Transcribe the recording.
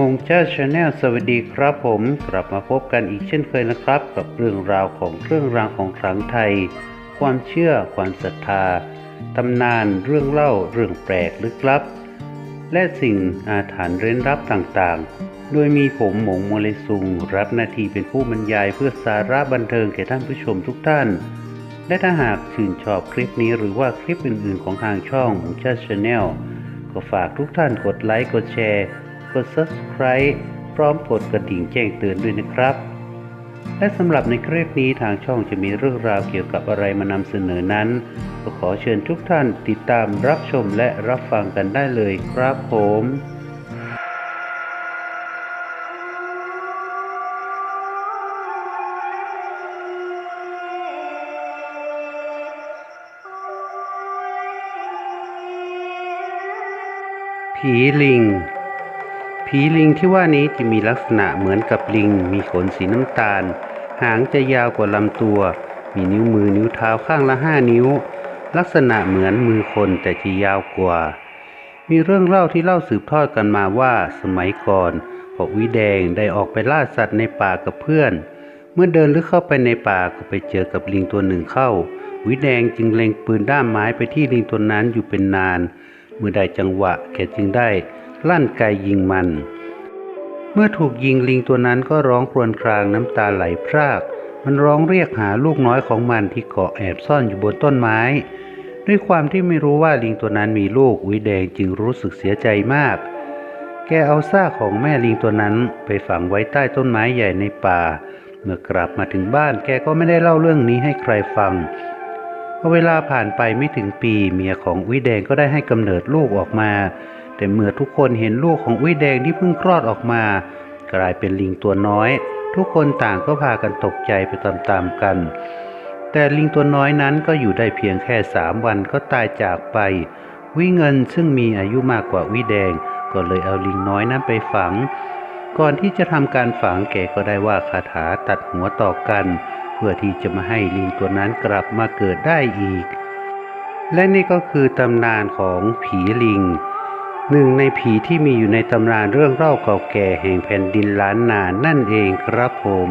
มงเจ้าชาแนลสวัสดีครับผมกลับมาพบกันอีกเช่นเคยนะครับ กับเรื่องราวของเครื่องรางของขลังไทย ความเชื่อ ความศรัทธาตำนานเรื่องเล่าเรื่องแปลกลึกลับ และสิ่งอาถรรพ์เร้นลับต่างๆ โดยมีผมหมงโมเลซุง รับหน้าที่เป็นผู้บรรยายเพื่อสาระบันเทิงแก่ท่านผู้ชมทุกท่าน และถ้าหากชื่นชอบคลิปนี้หรือว่าคลิปอื่นๆ ของทางช่องมูชาชาแนลก็ฝากทุกท่านกดไลค์กดแชร์ กด subscribe พร้อมกดกระดิ่งแจ้งเตือนด้วยนะครับ และสำหรับในคลิปนี้ทางช่องจะมีเรื่องราวเกี่ยวกับอะไรมานำเสนอนั้นก็ขอเชิญทุกท่านติดตามรับชมและรับฟังกันได้เลยครับผมผีลิง ผีลิงที่ว่านี้จะมีลักษณะเหมือนกับลิง มีขนสีน้ำตาล หางจะยาวกว่าลำตัว มีนิ้วมือนิ้วเท้าข้างละห้านิ้ว ลักษณะเหมือนมือคนแต่จะยาวกว่า มีเรื่องเล่าที่เล่าสืบทอดกันมาว่าสมัยก่อนพวกวิแดงได้ออกไปล่าสัตว์ในป่ากับเพื่อน เมื่อเดินลึกเข้าไปในป่าก็ไปเจอกับลิงตัวหนึ่งเข้า วิแดงจึงเล็งปืนด้ามไม้ไปที่ลิงตัวนั้นอยู่เป็นนาน เมื่อได้จังหวะแกจึงได้ ลั่นไกยิงมัน เมื่อถูกยิงลิงตัวนั้นก็ร้องครวญครางน้ำตาไหลพราก มันร้องเรียกหาลูกน้อยของมันที่เกาะแอบซ่อนอยู่บนต้นไม้ ด้วยความที่ไม่รู้ว่าลิงตัวนั้นมีลูกวิแดงจึงรู้สึกเสียใจมาก แกเอาซากของแม่ลิงตัวนั้นไปฝังไว้ใต้ต้นไม้ใหญ่ในป่า เมื่อกลับมาถึงบ้านแกก็ไม่ได้เล่าเรื่องนี้ให้ใครฟังพอเวลาผ่านไปไม่ถึงปีเมียของอุ้ยแดงก็ได้ให้กำเนิดลูกออกมา แต่เมื่อทุกคนเห็นลูกของอุ้ยแดงที่เพิ่งคลอดออกมา กลายเป็นลิงตัวน้อย ทุกคนต่างก็พากันตกใจไปตามๆกัน แต่ลิงตัวน้อยนั้นก็อยู่ได้เพียงแค่สามวันก็ตายจากไป วิเงินซึ่งมีอายุมากกว่าวิแดง ก็เลยเอาลิงน้อยนั้นไปฝัง ก่อนที่จะทำการฝังแกก็ได้ว่าคาถาตัดหัวต่อกัน เพื่อที่จะมาให้ลิงตัวนั้นกลับมาเกิดได้อีก และนี่ก็คือตำนานของผีลิง หนึ่งในผีที่มีอยู่ในตำนานเรื่องเล่าเก่าแก่แห่งแผ่นดินล้านนานั่นเองครับผม